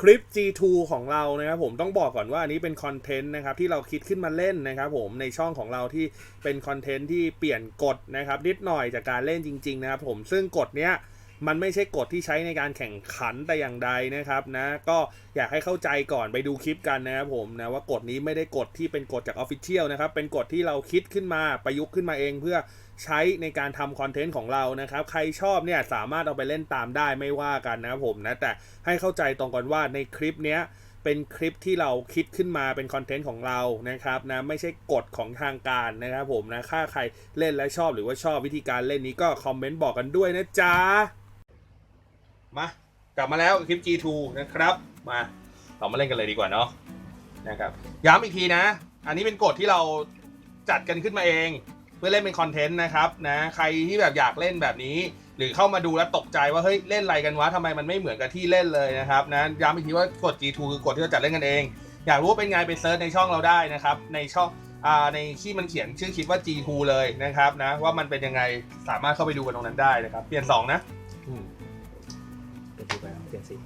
คลิป G2 ของเรานะครับผมต้องบอกก่อนว่าอันนี้เป็นคอนเทนต์นะครับที่เราคิดขึ้นมาเล่นนะครับผมในช่องของเราที่เป็นคอนเทนต์ที่เปลี่ยนกฎนะครับนิดหน่อยจากการเล่นจริงๆนะครับผมซึ่งกฎเนี้ยมันไม่ใช่กฎที่ใช้ในการแข่งขันแต่อย่างใดนะครับนะก็อยากให้เข้าใจก่อนไปดูคลิปกันนะครับผมนะว่ากฎนี้ไม่ได้กฎที่เป็นกฎจากออฟฟิเชียลนะครับเป็นกฎที่เราคิดขึ้นมาประยุกต์ขึ้นมาเองเพื่อ ใช้ในการทำคอนเทนต์ของเรานะครับ ใครชอบเนี่ยสามารถเอาไปเล่นตามได้ไม่ว่ากันนะครับผมนะ แต่ให้เข้าใจตรงกันว่าในคลิปเนี้ยเป็นคลิปที่เราคิดขึ้นมาเป็นคอนเทนต์ของเรานะครับนะไม่ใช่กฎของทางการนะครับผมนะถ้าใครเล่นและชอบหรือว่าชอบวิธีการเล่นนี้ก็คอมเมนต์บอกกันด้วยนะจ๊ะ มากลับมาแล้วคลิป G2 นะครับ มาเรามาเล่นกันเลยดีกว่าเนาะนะครับย้ำอีกทีนะ อันนี้เป็นกฎที่เราจัดกันขึ้นมาเอง เพื่อเล่นเป็นคอนเทนต์นะครับนะใครที่แบบอยากเล่นแบบนี้ หรือเข้ามาดูแล้วตกใจว่าเฮ้ยเล่นอะไรกันวะทำไมมันไม่เหมือนกับที่เล่นเลยนะครับนะย้ำอีกทีว่ากฎ G2 คือกฎที่เราจัดเล่นกันเอง อยากรู้ว่าเป็นไงไปเซิร์ชในช่องเราได้นะครับในช่องอ่าในที่มันเขียนชื่อคลิปว่า G2 เลยนะครับนะว่ามันเป็นยังไงสามารถเข้าไปดูกันตรงนั้นได้นะครับเปลี่ยนสองนะอืมเปลี่ยนสีไปแล้วเปลี่ยนสี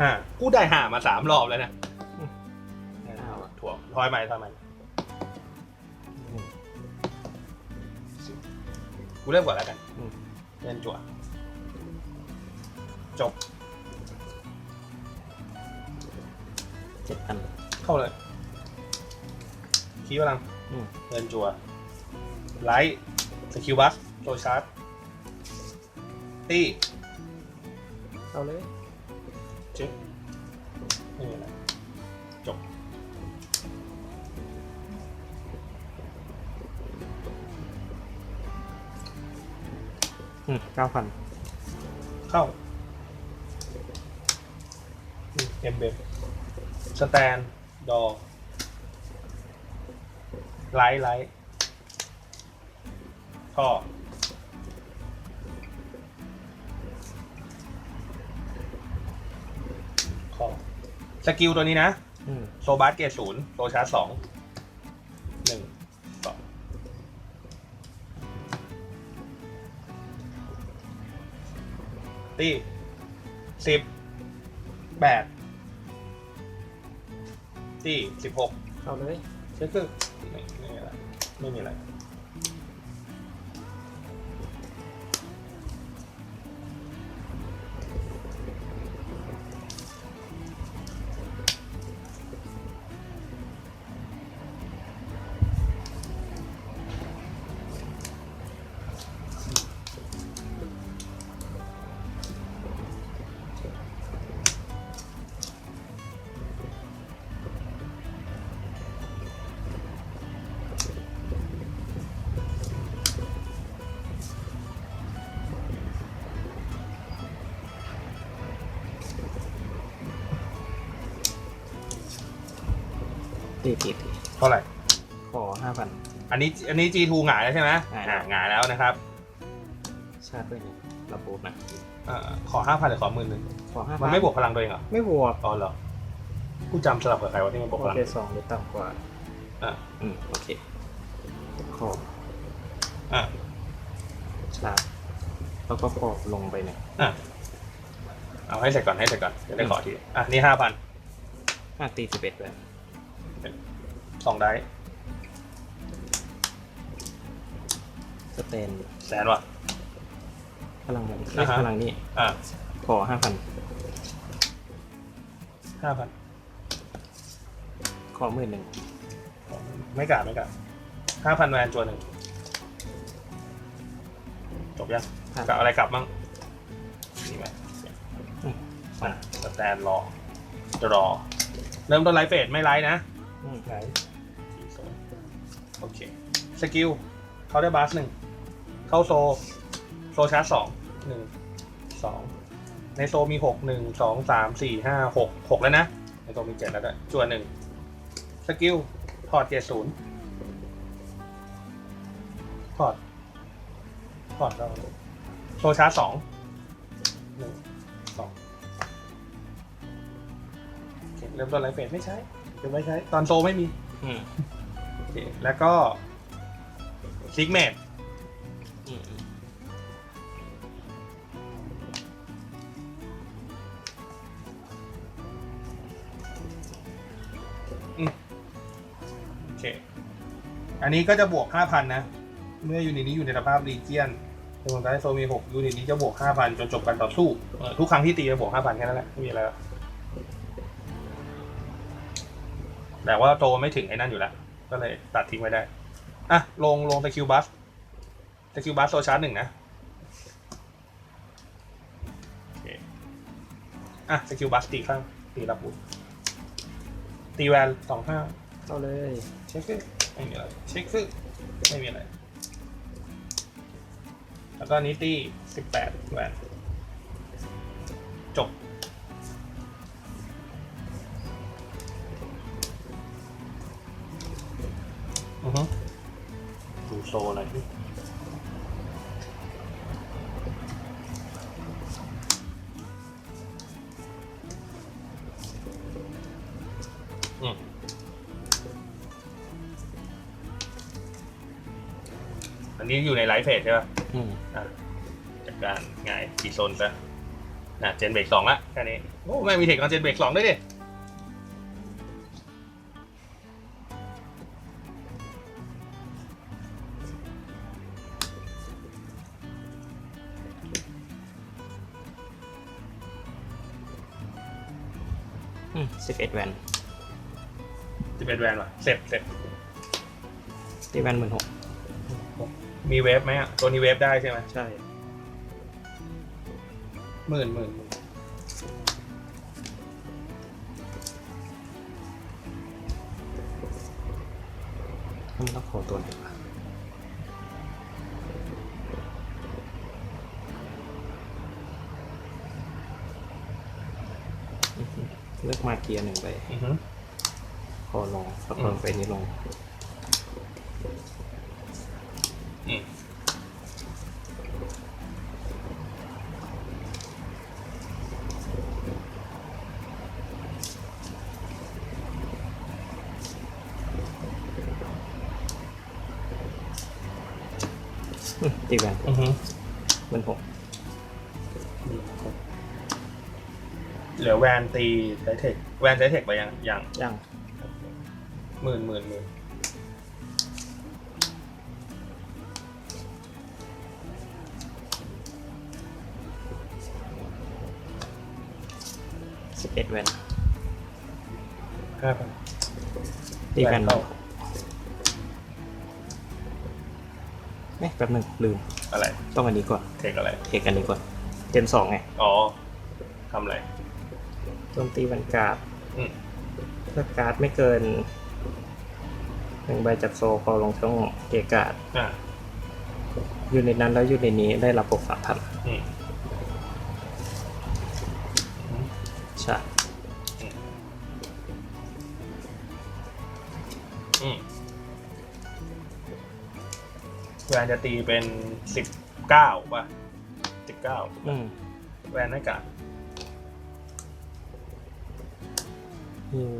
ห้ากูได้ห้ามาสามรอบแล้วนะถ่วงถอยใหม่ถอยใหม่อืมกูเริ่มก่อนแล้วกันอืมเล่นจั่วจบ เจ็ดพันเข้าเลย คีย์พลังอืมเล่นจั่วไลท์สกิลบัสโซชาร์ตตีเอาเลย เช็คไม่มีอะไรจบ อืมเก้าพันเข้าเอ็มเบมสแตน ดอไลท์ไลท์ ท่อคอสกิลตัวนี้นะอืมโซบาสเกตศูนย์โซชาร์จสองหนึ่งสองตีสิบแปดตีสิบหกเอาเลยเช็คคือไม่ไม่มีอะไรไม่มีอะไร ตีตีตีเท่าไหร่ขอห้าพัน อันนี้อันนี้ G2 หงายแล้วใช่ไหมหงายอ่าหงายแล้วนะครับชาร์จด้วยนะระบบนะเอ่อขอห้าพันหรือขอหมื่นหนึ่งขอห้าพัมันไม่บวกพลังตัวเองเหรอไม่บวกอ๋อเหรอกูจำสลับกับใครวะที่มันบวกโอพลัง เคสองหรือต่ำกว่าอะ อืมโอเคขอบอะชาแล้วก็ขอบลงไปเนี่ยอะ เอาให้เสร็จก่อนให้เสร็จก่อนจะได้ขอที อะ นี่ห้าพันอะตีสิบเอ็ดเลย สองได้สเตนแสนว่ะ พลังแบบอ่าฮะ พลังนี่อะขอห้าพันห้าพันขอหมื่นหนึ่งไม่กล้าไม่กล้าห้าพันแวนจวนหนึ่งจบยังกลับอะไรกลับมั่งนี่ไหมอะสแตนรอจะรอ เริ่มต้นไลฟ์เฟสไม่ไลฟ์นะ อืมไหนโอเค สกิลเขาได้บาสหนึ่ง เข้าโซ โซชาร์จสอง หนึ่ง สอง ในโซมีหกหนึ่ง สอง สาม สี่ ห้า หก หกแล้วนะ ในโซมีเจ็ดแล้วด้วยจวนหนึ่ง สกิล ถอดเจ็ดศูนย์ถอด ถอดเราโซชาร์จสองหนึ่ง สองเริ่มต้นไลฟ์เฟสไม่ใช้ เดี๋ยวไม่ใช้ตอนโซไม่มีอืมโอเคแล้วก็ซิกเมดอืมโอเค อันนี้ก็จะบวกห้าพันนะ เมื่อยูนิตนี้อยู่ในสภาพรีเจียนจำนวนการโซมีหกยูนิตนี้จะบวกห้าพันจนจบการต่อสู้เอ่อทุกครั้งที่ตีจะบวกห้าพันแค่นั้นแหละไม่มีอะไรแล้ว แต่ว่าโตไม่ถึงไอ้นั่นอยู่แล้ว ก็เลยตัดทิ้งไว้ได้ อะ ลงลงสกิลบัสสกิลบัสโซชาร์จหนึ่งนะโอเคอะสกิลบัสตีข้างตีรับบุญตีแวนสองห้าเข้าเลยเช็คซึไม่มีอะไรเช็คซึไม่มีอะไร แล้วก็นิตี้สิบแปดแหวนจบ ดูโซหน่อยพี่อืมอันนี้อยู่ในไลฟ์เฟสใช่ป่ะอืมอะจัดการง่ายกี่โซนซะน่ะเจนเบรกสองละแค่นี้ โอ้ไม่งมีเทคตอนเจนเบรกสองด้วยดิ สิบเอ็ดแวนจะเป็นแวนว่ะเสร็จเสร็จตีแวนหมื่นหกมีเวฟไหมอะ ตัวนี้เวฟได้ใช่ไหมใช่หมื่นหมื่นหมื่นมันต้องขอตัวหนึ่งว่ะ เลือกมาเกียร์หนึ่งไปอือฮึพอลงแล้วก็ไปนี้ลงอืมอืมตีแวนอือฮึหมื่นหก เหลือแวนตีไซเทคแวนไซเทคไปยังยังย่างหมื่นหมื่นหมื่นสิบเอ็ดแวนห้าพันตีแวนแวนเข้าเอ๊ะแป๊บหนึ่งลืม อะไร ต้องอันนี้ก่อนเทคอะไรเทคอันนี้ก่อนเจนสองไง อ๋อทำอะไร โจมตีแวนการ์ดอืมเลือกการ์ดไม่เกินหนึ่งใบจากโซพอลงช่องเกยร์การ์ดอ่าอยู่ในนั้นแล้วอยู่ในนี้ได้รับบวกสามพันอืมใช่อืมแวนจะตีเป็นสิบเก้าป่ะสิบเก้าอืมแวนไม่กัด ฮิว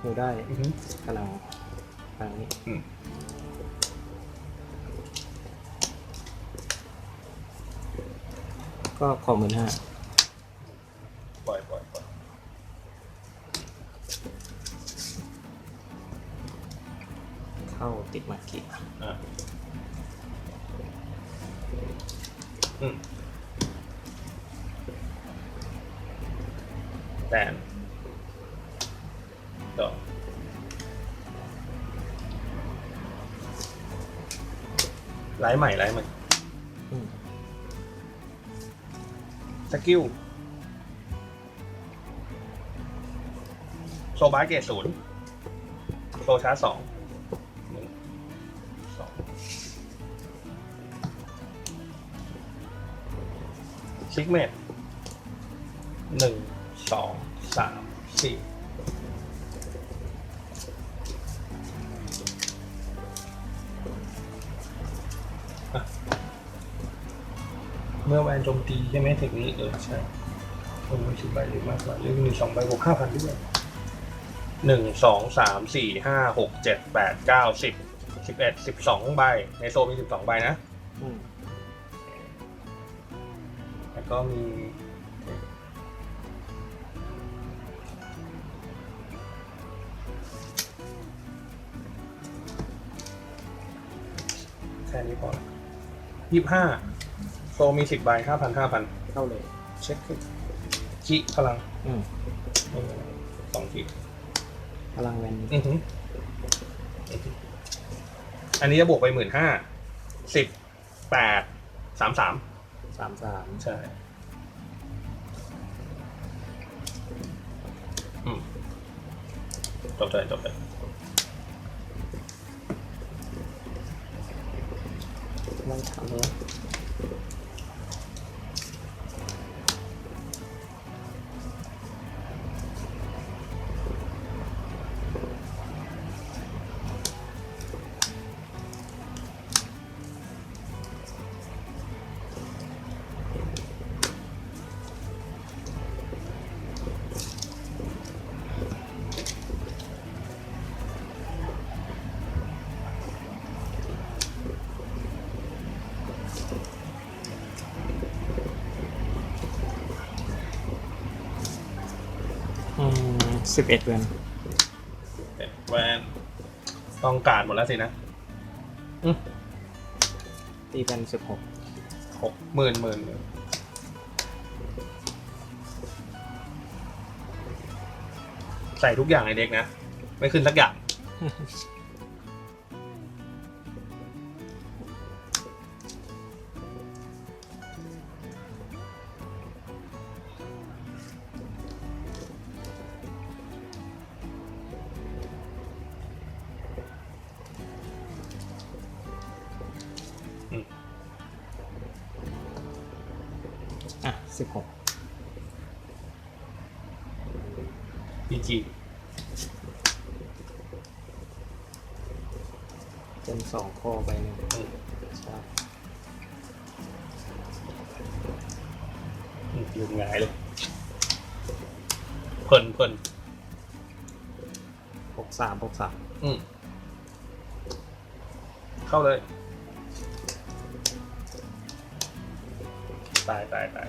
ฮิวได้อือฮึพลังพลังนี้อืม ก็ขอหมื่นห้าปล่อยปล่อยปล่อยเข้าติดมาเกียร์อ่าอืมแตน ไลฟ์ใหม่ไลฟ์ใหม่อืมสกิลโซบาเกตศูนย์โซชาร์จสองหนึ่งสองซิกเมตหนึ่งสองสามสี่ เมื่อแวนโจมตีใช่ไหมเทคนิคเออใช่ลงไปสิบใบหรือมากกว่าหรือมีสองใบบวกห้าพันด้วยหนึ่งสองสามสี่ห้าหกเจ็ดแปดเก้าสิบสิบเอ็ดสิบสองใบ ในโซมีสิบสองใบนะอืมแล้วก็มีแค่นี้พอยี่ห้า โซมีสิบใบห้าพันห้าพันเข้าเลย เช็คขึ้นขีพลังอืมไม่มีอะไรสองขีพลังแวนอือหืออือหืออันนี้จะบวกไปหมื่นห้าสิบแปดสามสามสามสามใช่อืมจบเลยจบเลยไม่ทำเลย สิบเอ็ดเวนเอ็ดแวนต้องการหมดแล้วสินะตีเป็นสิบหกหกหมื่นหมื่นหมื่นใส่ทุกอย่างในเด็กนะ ไม่ขึ้นสักอย่าง สิบหกพีจีเป็นสองข้อไปหนึ่งใช่ลืมหงายเลยเพลินเพลินหกสามหกสามอืมเข้าเลย ตายตายตาย